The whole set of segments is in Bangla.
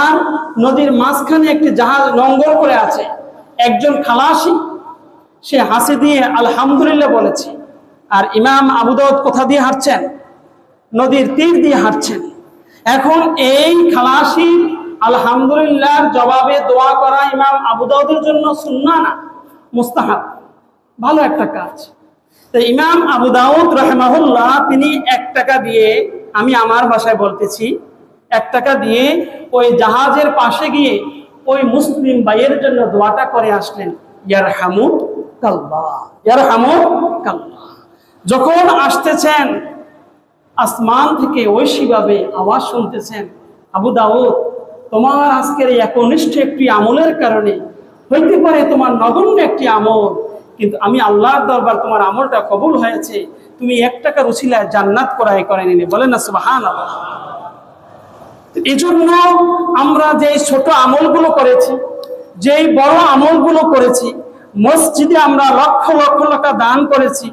আর নদীর মাঝখানে একটি জাহাজ নোঙ্গর করে আছে। একজন খালাসি, সে হাসি দিয়ে আলহামদুলিল্লাহ বলেছে, আর ইমাম আবুদাউদ কোথা দিয়ে হাঁটছেন? নদীর তীর দিয়ে হাঁটছেন। এখন এই খালাসি আলহামদুলিল্লাহ জবাবে দোয়া করা ইমাম আবুদাউদের জন্য সুন্না না, মুস্তাহাব। ভালো একটা কাজ। তো ইমাম আবু দাউদ রহমাহুল্লাহ, তিনি এক টাকা দিয়ে আমি আমার ভাষায় বলতেছি এক টাকা দিয়ে ওই জাহাজের পাশে গিয়ে ওই মুসলিম ভাইয়ের জন্য দোয়াটা করে আসলেন ইয়ার হামু কাল্লা ইয়ার হামু কাল্লা যখন আসতেছেন, আসমান থেকে ঐশীভাবে আওয়াজ শুনতেছেন, আবু দাউদ, তোমার আজকের এই একনিষ্ঠ একটি আমলের কারণে হইতে পারে তোমার নগণ্য একটি আমল, কিন্তু আমি আল্লাহর দরবার তোমার আমলটা কবুল হয়েছে। তুমি এক টাকার উছিলায় জান্নাত করাই করে নিলে। বলেন না সুবাহান আল্লাহ এই জন্য আমরা যে ছোট আমলগুলো করেছি, যেই বড় আমলগুলো করেছি, মসজিদে আমরা লক্ষ লক্ষ টাকা দান করেছি,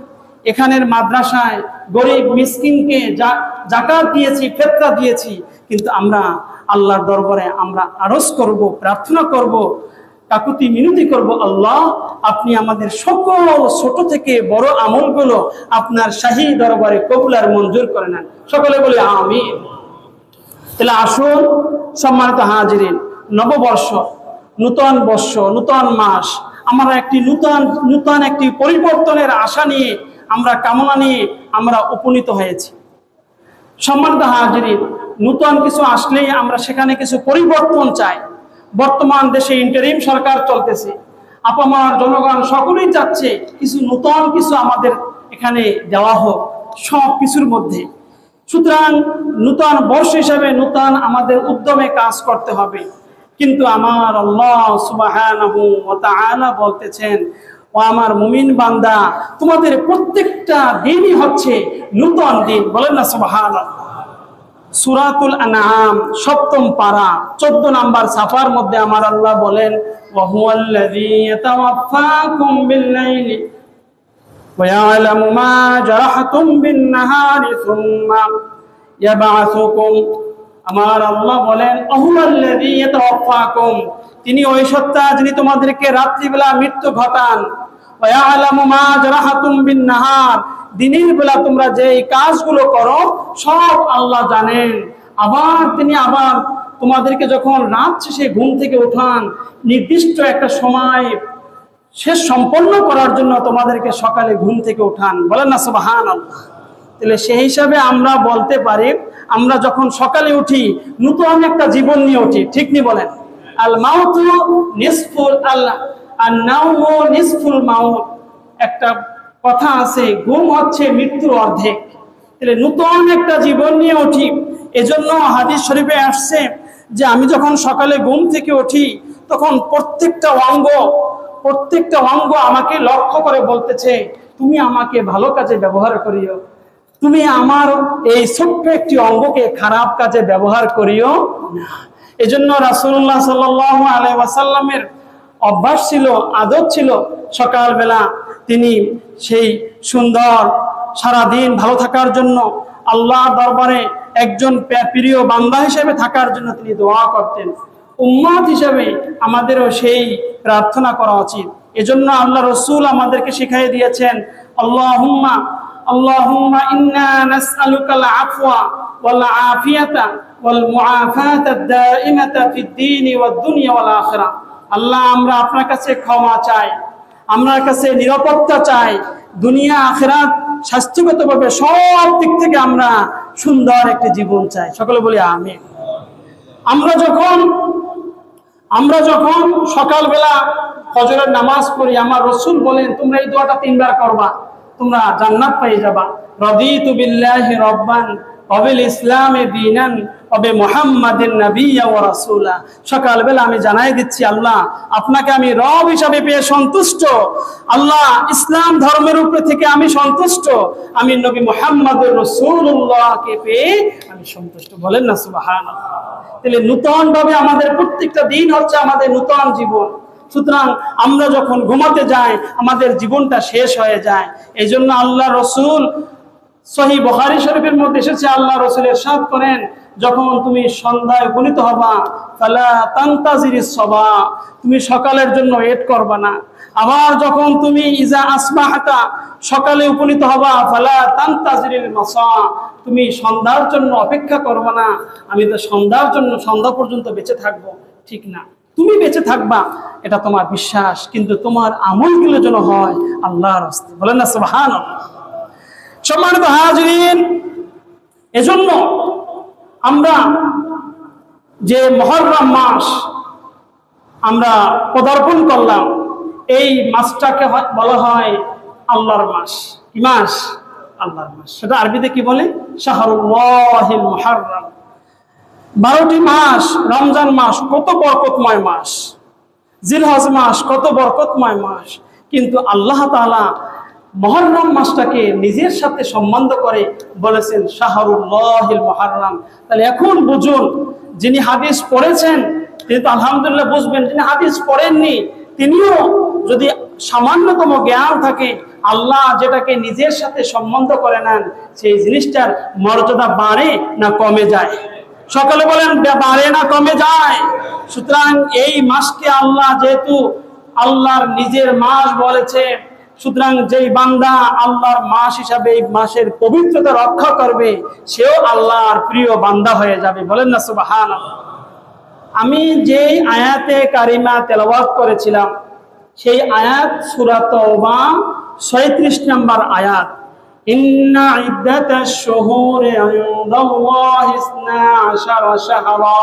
এখানের মাদ্রাসায় গরিব মিসকিনকে জাকাত দিয়েছি, ফেতরা দিয়েছি, কিন্তু আমরা আল্লাহর দরবারে আমরা আরজ করব, প্রার্থনা করব, কাকুতি মিনতি করব, আল্লাহ আপনি আমাদের সকল ছোট থেকে বড় আমলগুলো আপনার শাহী দরবারে কবুলার মঞ্জুর করে নেন। সকলে বলে আমি তাহলে আসুন সম্মানিত হাজিরিন, নববর্ষ, নূতন বর্ষ, নূতন মাস, আমরা একটি নূতন নূতন একটি পরিবর্তনের আশা নিয়ে আমরা কামনা নিয়ে আমরা উপনীত হয়েছি। সম্মানিত হাজিরিন, নূতন কিছু আসলেই আমরা সেখানে কিছু পরিবর্তন চাই। বর্তমান দেশে ইন্টারিম সরকার চলতেছে। আপামার জনগণ সকলেই চাচ্ছে কিছু নূতন কিছু আমাদের এখানে দেওয়া হোক সব কিছুর মধ্যে। সুতরাং নূতন বর্ষ হিসাবে নূতন আমাদের উদ্যমে কাজ করতে হবে কিন্তু আমার আল্লাহ সুবহানাহু ওয়া তাআলা বলতেছেন ও আমার মুমিন বান্দা তোমাদের প্রত্যেকটা দিনই হচ্ছে নূতন দিন বলেন না সুবহানাল্লাহ সুরাতুল আনআম সপ্তম পারা চোদ্দ নাম্বার সাফার মধ্যে আমার আল্লাহ বলেন ওয়াহুয়াল্লাযী ইয়াতাওয়াফাকুম বিল্লাইলি ويعلم ما جرحتم بالنهار ثم আমার আল্লাহ বলেন তিনি ওই সত্তা যিনি তোমাদেরকে রাত্রিবেলা মৃত্যু ঘটান। দিনের বেলা তোমরা যে কাজগুলো করো, সব আল্লাহ জানেন। আবার তিনি আবার তোমাদেরকে যখন রাত শেষে ঘুম থেকে উঠান, নির্দিষ্ট একটা সময় শেষ সম্পন্ন করার জন্য তোমাদেরকে সকালে ঘুম থেকে উঠান। বলেন না সুবাহান আল্লাহ তাহলে সেই হিসাবে আমরা বলতে পারি, আমরা যখন সকালে উঠি, নতুন একটা জীবন নিয়ে উঠি, ঠিক নি বলেন? আল মাউতু নিসফুল আল্লাহ আর নাউমু নিসফুল মাউত। একটা কথা আছে, ঘুম হচ্ছে মৃত্যুর অর্ধেক। তাহলে নতুন একটা জীবন নিয়ে উঠি, এজন্য হাদিস শরীফে আসছে যে আমি যখন সকালে ঘুম থেকে উঠি, তখন প্রত্যেকটা অঙ্গ প্রত্যেকটা অঙ্গ আমাকে লক্ষ্য করে বলতেছে, তুমি আমাকে ভালো কাজে ব্যবহার করিও। তুমি আমার এই ছোট্ট একটি অঙ্গকে খারাপ কাজে ব্যবহার করিও না। এজন্য রাসুল্লাহ সাল্লাহ আলাই ওয়াসাল্লামের অভ্যাস ছিল, আদত ছিল, সকালবেলা তিনি সেই সুন্দর সারাদিন ভালো থাকার জন্য আল্লাহ দরবারে একজন প্রিয় বান্দা হিসেবে থাকার জন্য তিনি দোয়া করতেন। উম্মাদ হিসাবে আমাদেরও সেই প্রার্থনা করা উচিত। এজন্য আল্লাহ রসুল আমাদেরকে শিখাই দিয়েছেন, আল্লাহুম্মা ওয়াল আফিয়াতা ওয়াল মুআফাতা দাইমাতা ফিদ দীন ওয়াদ দুনিয়া ওয়াল আখিরা আল্লাহ আমরা আপনার কাছে ক্ষমা চাই আপনার কাছে নিরাপত্তা চাই, দুনিয়া, আখিরাত স্বাস্থ্যগতভাবে সব দিক থেকে আমরা সুন্দর একটি জীবন চাই। সকলে বলি আমিন। আমরা যখন আমরা যখন সকালবেলা ফজরের নামাজ পড়ি, আমার রসুল বলেন, তোমরা এই দোয়াটা তিনবার করবা। তোমরা জান্নাত পেয়ে যাবা। রব্বান, অবিল ইসলামে দিনান, অবে মোহাম্মদের ও রাসূলা। সকালবেলা আমি জানাই দিচ্ছি আল্লাহ, আপনাকে আমি রব হিসাবে পেয়ে সন্তুষ্ট। আল্লাহ ইসলাম ধর্মের উপরে থেকে আমি সন্তুষ্ট। আমি নবী মোহাম্মদের রসুল্লাহকে পেয়ে আমি সন্তুষ্ট। বলেন না সুবহানাল্লাহ। তাহলে আমাদের প্রত্যেকটা দিন হচ্ছে আমাদের নূতন জীবন। সুতরাং আমরা যখন ঘুমাতে যাই, আমাদের জীবনটা শেষ হয়ে যায়। এই জন্য আল্লাহ রসুল সহি বখারি শরীফের মধ্যে এসেছে, আল্লাহ রসুল এরশাদ করেন, যখন তুমি সন্ধ্যায় উপনীত হবা, ফালা তান্তাজিরিস সবা, তুমি সকালের জন্য ওয়েট করবা না। আবার যখন তুমি ইজা আসমাহাতা সকালে উপনীত হবা, ফালা তান্তাজিরিল মাসা, তুমি সন্ধ্যার জন্য অপেক্ষা করবা না। আমি তো সন্ধ্যার জন্য, সন্ধ্যা পর্যন্ত বেঁচে থাকব, ঠিক না। তুমি বেঁচে থাকবা, এটা তোমার বিশ্বাস, কিন্তু তোমার আমলগুলো যেন হয় আল্লাহর বলেন না সুবহান সম্মানিত হাজরিন, এজন্য আমরা যে মহরম মাস আমরা পদার্পণ করলাম, এই মাসটাকে বলা হয় আল্লাহর মাস। কি মাস? আল্লাহর মাস। সেটা আরবিতে কি বলে? শাহরুল্লাহিল মুহাররম বারোটি মাস, রমজান মাস কত বরকতময় মাস। জিলহজ মাস কত বরকতময় মাস। কিন্তু আল্লাহ তাআলা মহরম মাসটাকে নিজের সাথে সম্বন্ধ করে বলেছেন, শাহরুল্লাহিল মহরম। তাহলে এখন বুঝুন, যিনি হাদিস পড়েছেন, তিনি তো আলহামদুলিল্লাহ বুঝবেন, যিনি হাদিস পড়েননি, তিনিও যদি সামান্যতম জ্ঞান থাকে, আল্লাহ যেটাকে নিজের সাথে সম্বন্ধ করে নেন, সেই জিনিসটার মর্যাদা বাড়ে না কমে যায়? সকলে বলেন, বে- বাড়ে না, কমে যায়। সুতরাং এই মাসকে আল্লাহ যেহেতু আল্লাহর নিজের মাস বলেছে, সুতরাং যেই বান্দা আল্লাহর মাস হিসাবে এই মাসের পবিত্রতা রক্ষা করবে, সেও আল্লাহর প্রিয় বান্দা হয়ে যাবে। বলেন না সুবাহান আমি যেই আয়াতে কারিমা তেলাওয়াত করেছিলাম, সেই আয়াত সুরাত তওবা 37 নম্বর আয়াত। ইন্না ইদ্দাতাশ শুহুরি ইনদাল্লাহি 12 শাহরা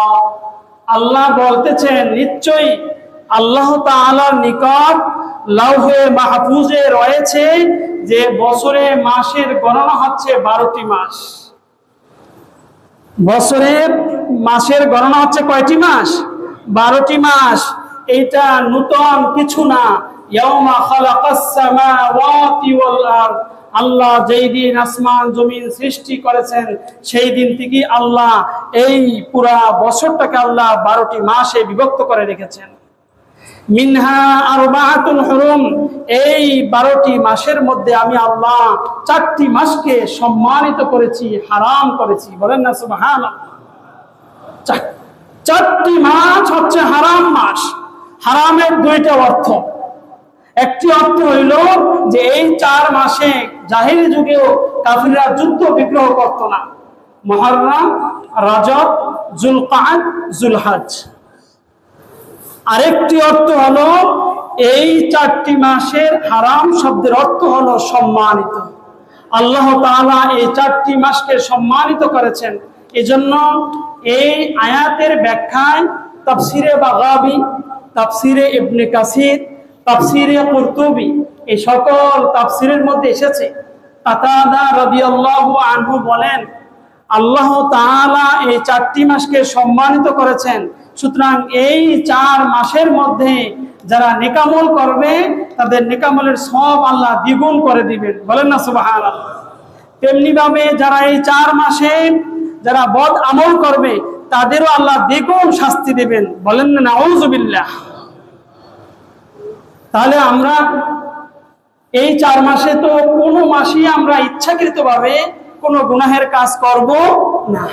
আল্লাহ বলতেছেন, নিশ্চয়ই আল্লাহ তাআলার নিকট মাহফুজে রয়েছে যে বছরে মাসের গণনা হচ্ছে বারোটি মাস। বছরের মাসের গণনা হচ্ছে কয়টি মাস? বারোটি মাস। এইটা নূতন কিছু না। ইয়াউমা খালাকাস সামাওয়াতি ওয়াল আল্লাহ যেই দিন আসমান জমিন সৃষ্টি করেছেন, সেই দিন থেকে আল্লাহ এই পুরা বছরটাকে আল্লাহ বারোটি মাসে বিভক্ত করে রেখেছেন। মিনহা আর বাহাতুল হরুম, এই বারোটি মাসের মধ্যে আমি আল্লাহ চারটি মাসকে সম্মানিত করেছি, হারাম করেছি। বলেন না সুবহান চারটি মাস হচ্ছে হারাম মাস। হারামের দুইটা অর্থ। একটি অর্থ হইল যে এই চার মাসে জাহির যুগেও কাফিররা যুদ্ধ বিগ্রহ করত না। মহরম রজব, জুলকাদ, জুলহাজ। আরেকটি অর্থ হলো, এই চারটি মাসের হারাম শব্দের অর্থ হলো সম্মানিত। আল্লাহ তাআলা এই চারটি মাসকে সম্মানিত করেছেন। এজন্য এই আয়াতের ব্যাখ্যায় তাফসিরে বাগাবি, তাফসিরে ইবনে কাসির, তাফসিরে কুরতুবি, এই সকল তাফসিরের মধ্যে এসেছে। আনহু বলেন, আল্লাহ তাআলা এই চারটি মাসকে সম্মানিত করেছেন। সুতরাং এই চার মাসের মধ্যে যারা নেকামল করবে, তাদের নেকামলের সব আল্লাহ দ্বিগুণ করে দিবেন। বলেন না সুবহানাল্লাহ। তেমনি ভাবে যারা এই চার মাসে যারা বদ আমল করবে, তাদেরও আল্লাহ দ্বিগুণ শাস্তি দেবেন। বলেন না, নাউজুবিল্লাহ। তাহলে আমরা এই চার মাসে তো কোনো মাসেই আমরা ইচ্ছাকৃতভাবে কোনো গুনাহের কাজ করব না।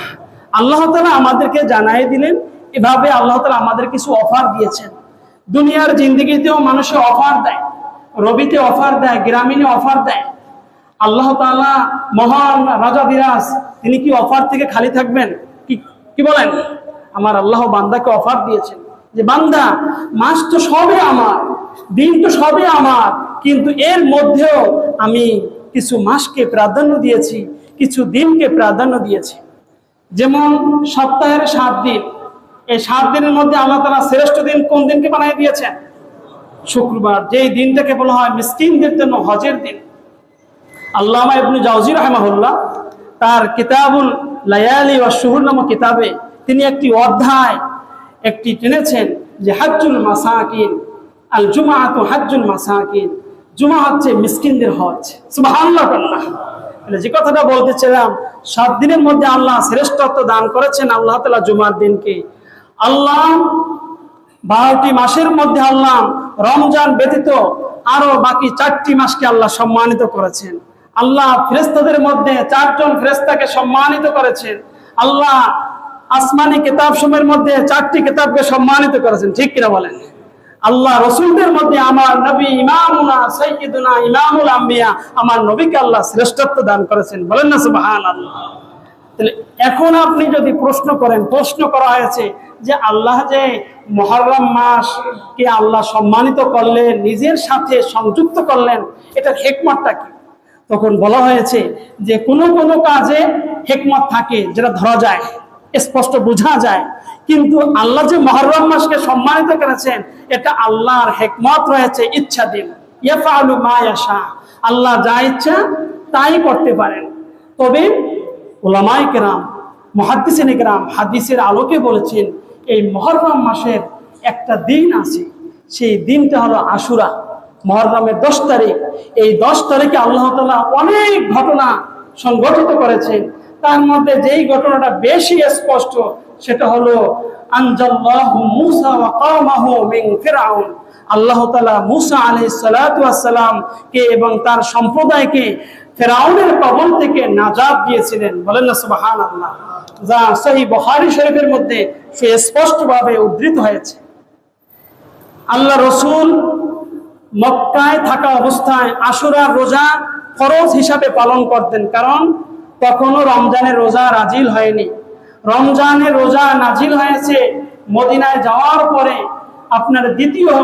আল্লাহ তালা আমাদেরকে জানাই দিলেন, এভাবে আল্লাহ তালা আমাদের কিছু অফার দিয়েছেন। দুনিয়ার জিন্দিগিতেও মানুষে অফার দেয়, রবিতে অফার দেয়, গ্রামীণে অফার দেয়। আল্লাহ তাআলা মহান রাজা বিরাজ, তিনি কি অফার থেকে খালি থাকবেন? কি কি বলেন? আমার আল্লাহ বান্দাকে অফার দিয়েছেন যে, বান্দা, মাস তো সবে আমার, দিন তো সবে আমার কিন্তু এর মধ্যেও আমি কিছু মাসকে প্রাধান্য দিয়েছি, কিছু দিনকে প্রাধান্য দিয়েছি। যেমন সপ্তাহের সাত দিন। এই সাত দিনের মধ্যে আল্লাহ তারা শ্রেষ্ঠ দিন কোন দিনকে বানিয়ে দিয়েছেন? শুক্রবার। যেই দিনটাকে বলা হয় মিসকিনদের জন্য হজের দিন। আল্লামা ইবনু জাউজি রহমাহুল্লাহ তার কিতাবুল লায়ালি ওয়া শুহুর নামক কিতাবে তিনি একটি অধ্যায় একটি টেনেছেন যে হাজ্জুল মাসাকিন, আল জুমাআতু হাজ্জুল মাসাকিন। জুমা হচ্ছে মিসকিনদের হজ। আল্লাহ যে কথাটা বলতেছিলাম, সাত দিনের মধ্যে আল্লাহ শ্রেষ্ঠত্ব দান করেছেন আল্লাহ তালা জুমার দিনকে। আল্লাহ বারোটি মাসের মধ্যে আল্লাহ রমজান ব্যতীত আরও বাকি চারটি মাসকে আল্লাহ সম্মানিত করেছেন। আল্লাহ ফেরেস্তাদের মধ্যে চারজন ফেরেস্তাকে সম্মানিত করেছেন। আল্লাহ আসমানি কিতাব সময়ের মধ্যে চারটি কিতাবকে সম্মানিত করেছেন। ঠিক কিনা বলেন? আল্লাহ রসুলদের মধ্যে আমার নবী ইমামুনা সৈয়দুনা ইমামুল আম্বিয়া আমার নবীকে আল্লাহ শ্রেষ্ঠত্ব দান করেছেন। বলেন না সুবহান আল্লাহ তাহলে এখন আপনি যদি প্রশ্ন করেন, প্রশ্ন করা হয়েছে যে আল্লাহ যে মহরম মাস কে আল্লাহ সম্মানিত করলেন, নিজের সাথে সংযুক্ত করলেন, এটার হেকমতটা কি? তখন বলা হয়েছে যে কোনো কোনো কাজে হেকমত থাকে, যেটা ধরা যায়। স্পষ্ট বোঝা যায়। কিন্তু আল্লাহ যে মহরম মাসকে সম্মানিত করেছেন, এটা আল্লাহর হেকমত রয়েছে মা ইয়াশা। আল্লাহ যা ইচ্ছা তাই করতে পারেন। তবে ওলামায় কেরাম, মহাদ্দিসিন কেরাম হাদিসের আলোকে বলেছেন, এই মহরম মাসের একটা দিন আছে। সেই দিনটা হলো আশুরা। মহরমের দশ তারিখ। এই দশ তারিখে আল্লাহ তালা অনেক ঘটনা সংগঠিত করেছেন। তার মধ্যে যেই ঘটনাটা বেশি স্পষ্ট, সেটা হলো আল্লাহ মুসা কে এবং তার সম্প্রদায়কে ফেরাউনের কবল থেকে নাজাত দিয়েছিলেন। বলেন না, সুবহানাল্লাহ। যা সহি বুখারী শরীফের মধ্যে সে স্পষ্টভাবে উদ্ধৃত হয়েছে। আল্লাহ রসুল মক্কায় থাকা অবস্থায় আশুরার রোজা ফরজ হিসাবে পালন করতেন। কারণ তখনও রমজানের রোজা রাজিল হয়নি। রমজানের রোজা নাজিল হয়েছে মদিনায় যাওয়ার পরে আপনার দ্বিতীয়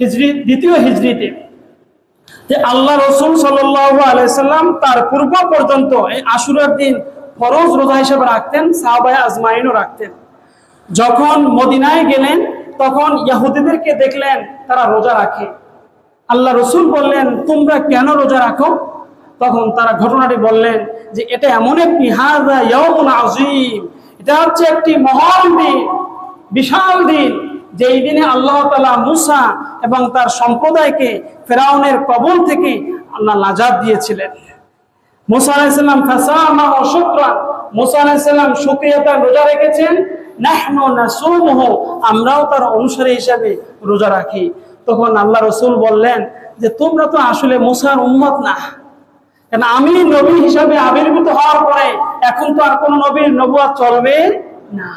হিজরি, দ্বিতীয় হিজরিতে। যে আল্লাহ রসুল সাল্লাল্লাহু আলাইহি সাল্লাম তার পূর্ব পর্যন্ত এই আশুরার দিন ফরজ রোজা হিসেবে রাখতেন, সাহাবায় আজমাইনও রাখতেন। যখন মদিনায় গেলেন, তখন ইয়াহুদিদেরকে দেখলেন তারা রোজা রাখে। আল্লাহ রসুল বললেন, তোমরা কেন রোজা রাখো? তখন তারা ঘটনাটি বললেন যে এটা এমন একটি হাজা ইয়াউমুন আজিম এটা হচ্ছে একটি মহান দিন, বিশাল দিন, যেই দিনে আল্লাহ তালা মুসা এবং তার সম্প্রদায়কে ফেরাউনের কবল থেকে আল্লাহ নাজাদ দিয়েছিলেন। মুসা আলাইসাল্লাম ফাসামা ও শুক্রান মুসা আলাইসাল্লাম শুক্রিয়াতা রোজা রেখেছেন। আমরাও তার অনুসারী হিসাবে রোজা রাখি। তখন আল্লাহ রসুল বললেন যে তোমরা তো আসলে মুসার উম্মত না। কেন আমি নবী হিসাবে আবির্ভূত হওয়ার পরে এখন তো আর কোন নবীর নবুয়া চলবে না।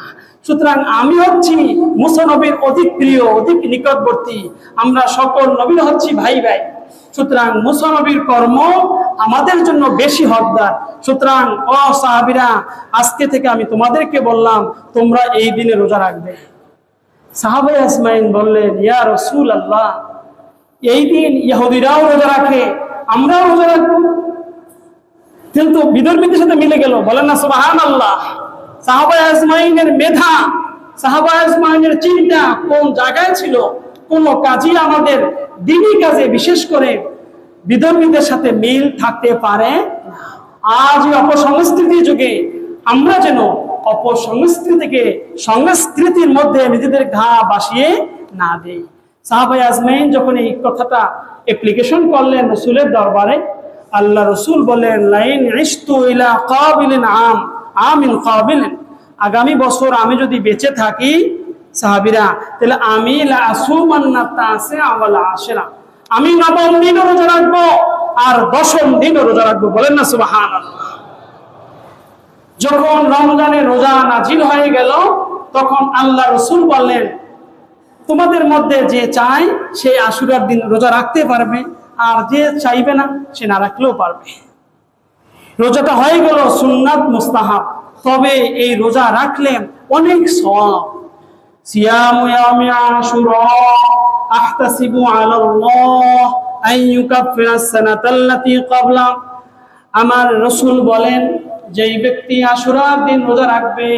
সুতরাং আমি হচ্ছি মুসা নবীর অধিক প্রিয়, অধিক নিকটবর্তী। আমরা সকল নবীর হচ্ছি ভাই ভাই। সুতরাং মুসা নবীর কর্ম আমাদের জন্য বেশি হকদার। সুতরাং অ সাহাবিরা, আজকে থেকে আমি তোমাদেরকে বললাম, তোমরা এই দিনে রোজা রাখবে। সাহাবাই আসমাইন বললেন, ইয়া রসুল আল্লাহ এই দিন ইহুদিরাও রোজা রাখে, আমরাও রোজা রাখব? কিন্তু বিদর্মীদের সাথে মিলে গেল। বলেন না সুবাহান আল্লাহ সাহাবা মেধা, সাহাবা চিন্তা কোন জায়গায় ছিল? কোন কাজই আমাদের দিনই কাজে বিশেষ করে বিধর্মীদের সাথে মিল থাকতে পারে আজ অপসংস্কৃতি যুগে আমরা যেন অপসংস্কৃতিকে সংস্কৃতির মধ্যে নিজেদের ঘা বাসিয়ে না দেই। সাহাবাই আজমাইন যখন এই কথাটা অ্যাপ্লিকেশন করলেন রসুলের দরবারে আল্লাহ রসুল বলেন, লাইন ইস্তু ইলা আম, আমিন কাবিলিন। আগামী বছর আমি যদি বেঁচে থাকি, সাহাবিরা, তাহলে আমি আশরা। আমি নবম দিনও রোজা রাখব আর দশম দিনও রোজা রাখব। বলেন না, সুবহানাল্লাহ। যখন রমজানে রোজা নাজিল হয়ে গেল, তখন আল্লাহ রসুল বললেন, তোমাদের মধ্যে যে চায়, সে আশুরার দিন রোজা রাখতে পারবে। আর যে চাইবে না, সে না রাখলেও পারবে। রোজাটা হয়ে গেল সুন্নাত মুস্তাহাব। তবে এই রোজা রাখলে অনেক সওয়াব। সিয়ামু ইয়ামি আশুরা, আহতাসিবু আলাল্লাহ আমার রসুল বলেন, যেই ব্যক্তি আশুরার দিন রোজা রাখবে,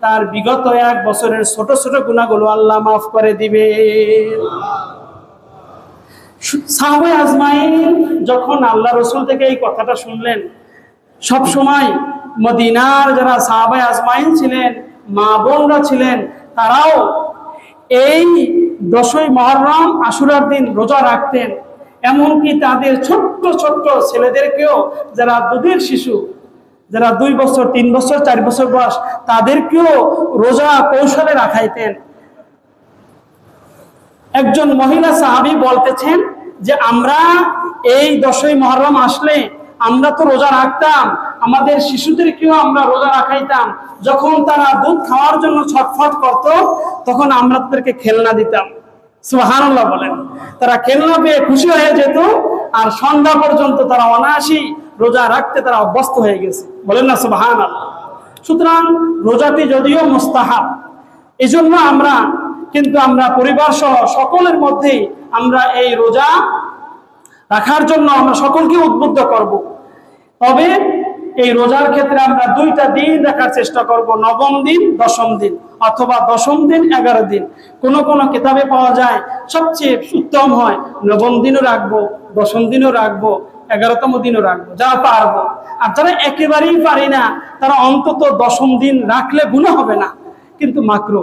তার বিগত এক বছরের ছোট ছোট গুণাগুলো আল্লাহ মাফ করে দিবে সাহাবে আজমাইন যখন আল্লাহ রসুল থেকে এই কথাটা শুনলেন, সব সময় মদিনার যারা সাহাবাই আজমাইন ছিলেন, মা বোনরা ছিলেন, তারাও এই দশই মহরম আশুরার দিন রোজা রাখতেন। এমনকি তাদের ছোট্ট ছোট্ট ছেলেদেরকেও যারা দুধের শিশু, যারা দুই বছর, তিন বছর, চার বছর বয়স, তাদেরকেও রোজা কৌশলে রাখাইতেন। একজন মহিলা সাহাবি বলতেছেন যে, আমরা এই দশই মহরম আসলে আমরা তো রোজা রাখতাম, আমাদের শিশুদেরকেও আমরা রোজা রাখাইতাম। যখন তারা দুধ খাওয়ার জন্য ছটফট করত, তখন আমরা তাদেরকে খেলনা দিতাম। সুবহানাল্লাহ বলেন। তারা খেলনা পেয়ে খুশি হয়ে যেত, আর সন্ধ্যা পর্যন্ত তারা অনায়াসী রোজা রাখতে তারা অভ্যস্ত হয়ে গেছে। বলেন না সুবহানাল্লাহ। সুতরাং রোজাটি যদিও মুস্তাহাব এই জন্য আমরা কিন্তু আমরা পরিবার সহ সকলের মধ্যেই আমরা এই রোজা রাখার জন্য আমরা সকলকে উদ্বুদ্ধ করব। তবে এই রোজার ক্ষেত্রে আমরা দুইটা দিন রাখার চেষ্টা করব, নবম দিন, দশম দিন অথবা দশম দিন, এগারো দিন। কোন কোন কিতাবে পাওয়া যায়, সবচেয়ে উত্তম হয় নবম দিনও রাখব, দশম দিনও রাখব, এগারোতম দিনও রাখব, যা পারব। আর যারা একেবারেই পারি না, তারা অন্তত দশম দিন রাখলে গুণা হবে না। কিন্তু মাকরো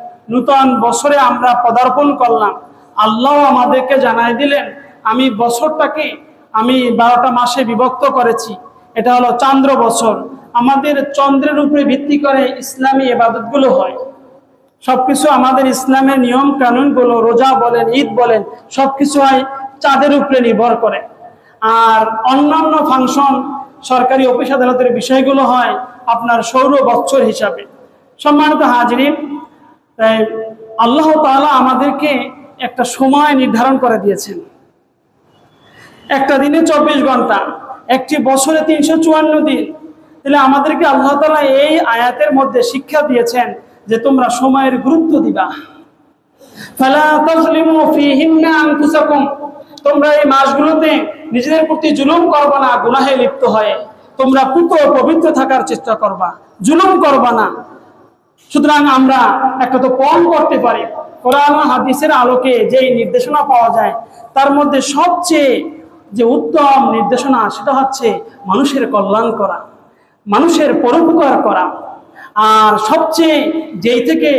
নূতন বছরে আমরা পদার্পণ করলাম। আল্লাহ আমাদেরকে জানাই দিলেন, আমি বছরটাকে আমি বারোটা মাসে বিভক্ত করেছি। এটা হলো চান্দ্র বছর। আমাদের চন্দ্রের উপরে ভিত্তি করে ইসলামী এবাদতগুলো হয়। সবকিছু আমাদের ইসলামের নিয়ম কানুনগুলো, রোজা বলেন, ঈদ বলেন, সবকিছু হয় চাঁদের উপরে নির্ভর করে। আর অন্যান্য ফাংশন সরকারি অফিস আদালতের বিষয়গুলো হয় আপনার সৌর বৎসর হিসাবে। সম্মানিত হাজিরিন তাই আল্লাহ তাআলা আমাদেরকে একটা সময় নির্ধারণ করে দিয়েছেন। একটা দিনে চব্বিশ ঘণ্টা, একটি বছরে তিনশো চুয়ান্ন দিন। তাহলে আমাদেরকে আল্লাহ তালা এই আয়াতের মধ্যে শিক্ষা দিয়েছেন যে তোমরা সময়ের গুরুত্ব দিবা। তোমরা এই মাসগুলোতে নিজেদের প্রতি জুলুম করবা না, গুনাহে লিপ্ত হয়ে। তোমরা পুত পবিত্র থাকার চেষ্টা করবা। জুলুম করবা না। সুতরাং আমরা একটা তো কম করতে পারি। কোরআন হাদিসের আলোকে যেই নির্দেশনা পাওয়া যায়, তার মধ্যে সবচেয়ে যে উত্তম নির্দেশনা সেটা হচ্ছে মানুষের কল্যাণ করা, মানুষের পরোপকার করা। আর সবচেয়ে যেই থেকে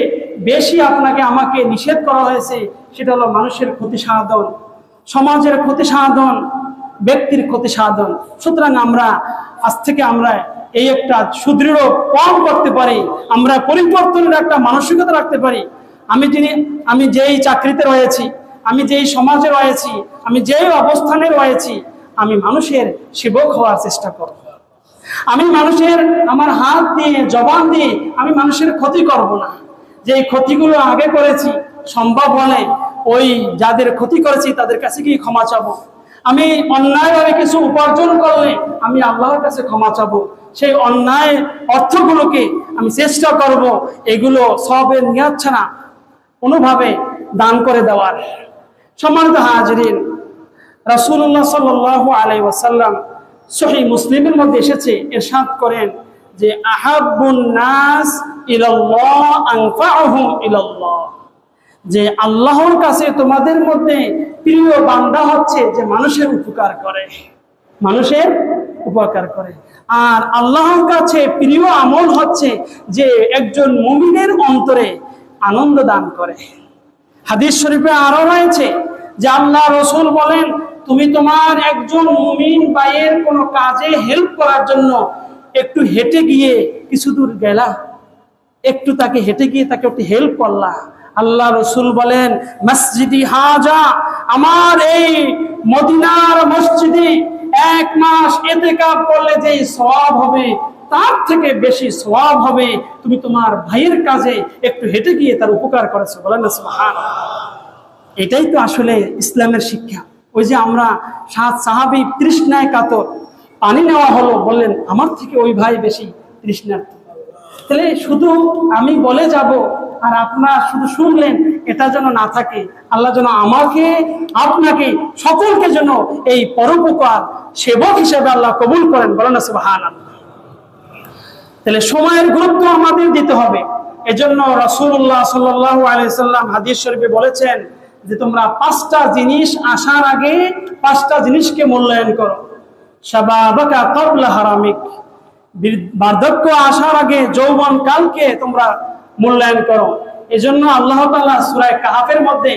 বেশি আপনাকে আমাকে নিষেধ করা হয়েছে, সেটা হলো মানুষের ক্ষতি সাধন, সমাজের ক্ষতি সাধন, ব্যক্তির ক্ষতি সাধন। সুতরাং আমরা, আজ থেকে আমরা এই একটা সুদৃঢ় কম করতে পারি, আমরা পরিবর্তনের একটা মানসিকতা রাখতে পারি। আমি যিনি, আমি যেই চাকরিতে রয়েছি, আমি যেই সমাজে রয়েছি, আমি যেই অবস্থানে রয়েছি, আমি মানুষের সেবক হওয়ার চেষ্টা করব। আমি মানুষের, আমার হাত দিয়ে, জবান দিয়ে, আমি মানুষের ক্ষতি করব না। যে ক্ষতিগুলো আগে করেছি, সম্ভব হলে ওই যাদের ক্ষতি করেছি, তাদের কাছে গিয়ে ক্ষমা চাবো। আমি অন্যায়ভাবে কিছু উপার্জন করলে আমি আল্লাহর কাছে ক্ষমা চাবো। সেই অন্যায় অর্থগুলোকে আমি চেষ্টা করব, এগুলো সবের নিয়াদ ছাড়া কোনোভাবে দান করে দেওয়ার। সম্মানিত হাজরিন, রাসূলুল্লাহ সাল্লাল্লাহু আলাই ওয়াসাল্লাম সহি মুসলিমের মধ্যে এসেছে, এরশাদ করেন যে, আহাব্বুন নাস ইলাল্লাহ আনফাউহুম ইলাল্লাহ। যে আল্লাহর কাছে তোমাদের মধ্যে প্রিয় বান্দা হচ্ছে যে মানুষের উপকার করে, মানুষের উপকার করে। আর আল্লাহর কাছে প্রিয় আমল হচ্ছে যে একজন মুমিনের অন্তরে আনন্দ দান করে। হাদিস শরীফে আরও রয়েছে যে আল্লাহ রসুল বলেন, তুমি তোমার একজন মুমিন বাইয়ের কোনো কাজে হেল্প করার জন্য একটু হেঁটে গিয়ে কিছু দূর গেলা। একটু তাকে হেঁটে গিয়ে তাকে একটু হেল্প করলা। আল্লাহ রসুল বলেন মসজিদি হাজা, আমার এই মদিনার মসজিদে এক মাস এতে কাপ করলে যে সওয়াব হবে, তার থেকে বেশি সওয়াব হবে। তুমি তোমার ভাইয়ের কাজে একটু হেঁটে গিয়ে তার উপকার করেছ। বলেন না। এটাই তো আসলে ইসলামের শিক্ষা। ওই যে আমরা সাত সাহাবি তৃষ্ণায় কাতর, পানি নেওয়া হলো, বললেন, আমার থেকে ওই ভাই বেশি তৃষ্ণার্থ। তাহলে শুধু আমি বলে যাব আর আপনারা শুধু শুনলেন, এটা যেন না থাকে। আল্লাহ যেন আমাকে, আপনাকে, সকলকে যেন এই পরোপকার সেবক হিসেবে আল্লাহ কবুল করেন। বলেন না, সুবহানাল্লাহ। তাহলে সময়ের গুরুত্ব আমাদের দিতে হবে। এজন্য রাসূলুল্লাহ সাল্লাল্লাহু আলাইহি হাদিস শরীফে বলেছেন যে, তোমরা পাঁচটা জিনিস আসার আগে পাঁচটা জিনিসকে মূল্যায়ন করো। শাবাবাকা ক্বাবলা হারামিক। বার্ধক্য আসার আগে যৌবন কালকে তোমরা মূল্যায়ন করো। এজন্য আল্লাহ তাআলা সূরা কাহাফের মধ্যে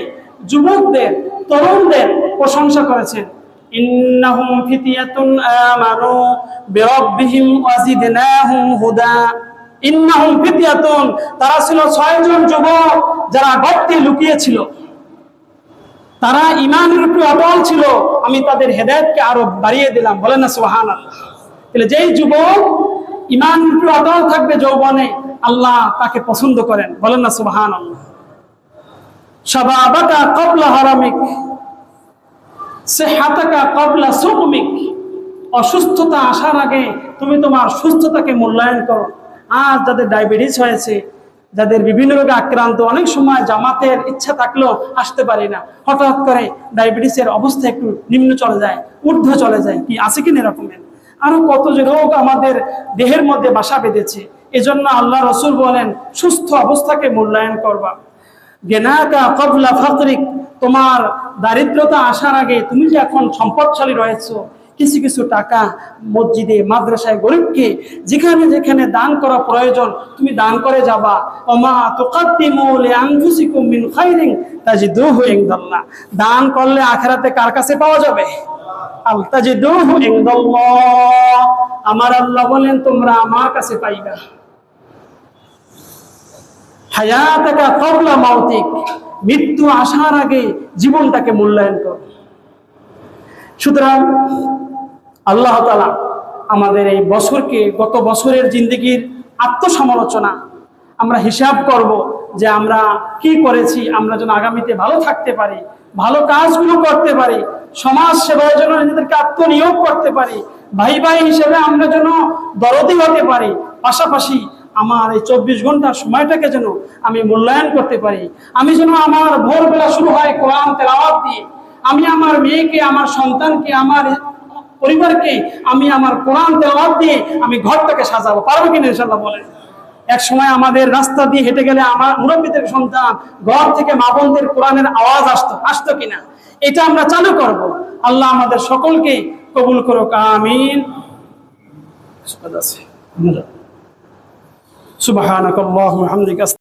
যুবকদের, তরুণদের প্রশংসা করেছেন। ইন্নাহুম ফিতিয়াতুন আমানু বিরাব্বিহিম হুদা। ইন্নাহুম ফিতিয়াতুন, তারা ছিল ছয়জন যুবক যারা গর্তে লুকিয়েছিল। তারা ইমানের উপরে অটল ছিল। আমি তাদের হেদায়েতকে আরও বাড়িয়ে দিলাম। বলেন না সুহান তাহলে যেই যুবক ইমান উপরে অটল থাকবে যৌবনে আল্লাহ তাকে পছন্দ করেন। বলেন না সবাবাকা কবলা সে হাতাকা কবলা অসুস্থতা আসার আগে তুমি তোমার সুস্থতাকে মূল্যায়ন করো। আর যাদের ডায়াবেটিস হয়েছে, যাদের বিভিন্ন রোগে আক্রান্ত, অনেক সময় জামাতের ইচ্ছা থাকলেও আসতে পারি না। হঠাৎ করে ডায়াবেটিসের অবস্থা একটু নিম্ন চলে যায়, ঊর্ধ্ব চলে যায়। কি আছে কিনা এরকমের আরও কত যে রোগ আমাদের দেহের মধ্যে বাসা বেঁধেছে। এজন্য আল্লাহ রসুল বলেন, সুস্থ অবস্থাকে মূল্যায়ন করবা। গেনাকা কবলা ফকরিক, তোমার দারিদ্রতা আসার আগে তুমি যে এখন সম্পদশালী রয়েছো, কিছু কিছু টাকা মসজিদে, মাদ্রাসায়, গরিবকে যেখানে যেখানে দান করা প্রয়োজন, তুমি দান করে যাবা। মিন তাজিদুহু ইনদাল্লাহ। দান করলে আখেরাতে কার কাছে পাওয়া যাবে? আমার আল্লাহ বলেন, তোমরা আমার কাছে পাইবা। মৃত্যু আসার আগে জীবনটাকে মূল্যায়ন কর। সুতরাং আল্লাহ তালা আমাদের এই বছরকে, গত বছরের জিন্দগির আত্মসমালোচনা আমরা হিসাব করব। যে আমরা কি করেছি, আমরা যেন আগামীতে ভালো থাকতে পারি, ভালো কাজগুলো করতে পারি, সমাজ সেবার জন্য নিজেদেরকে আত্মনিয়োগ করতে পারি, ভাই ভাই হিসেবে আমরা যেন দরদি হতে পারি, পাশাপাশি আমার এই চব্বিশ ঘণ্টার সময়টাকে যেন আমি মূল্যায়ন করতে পারি, আমি যেন আমার ভোরবেলা শুরু হয় কোরআন তেলাওয়াত দিয়ে, আমি আমার মেয়েকে, আমার সন্তানকে, আমার পরিবারকে, আমি আমার কোরআন তেলাওয়াত দিয়ে আমি ঘরটাকে সাজাবো, পারব কিনা ইনশাল্লাহ বলেন? এক সময় আমাদের রাস্তা দিয়ে হেঁটে গেলে আমার মুরব্বীদের সন্তান ঘর থেকে মা বোনদের কোরআনের আওয়াজ আসতো আসতো কিনা? এটা আমরা চালু করব। আল্লাহ আমাদের সকলকে কবুল করো কামিন সুবাহ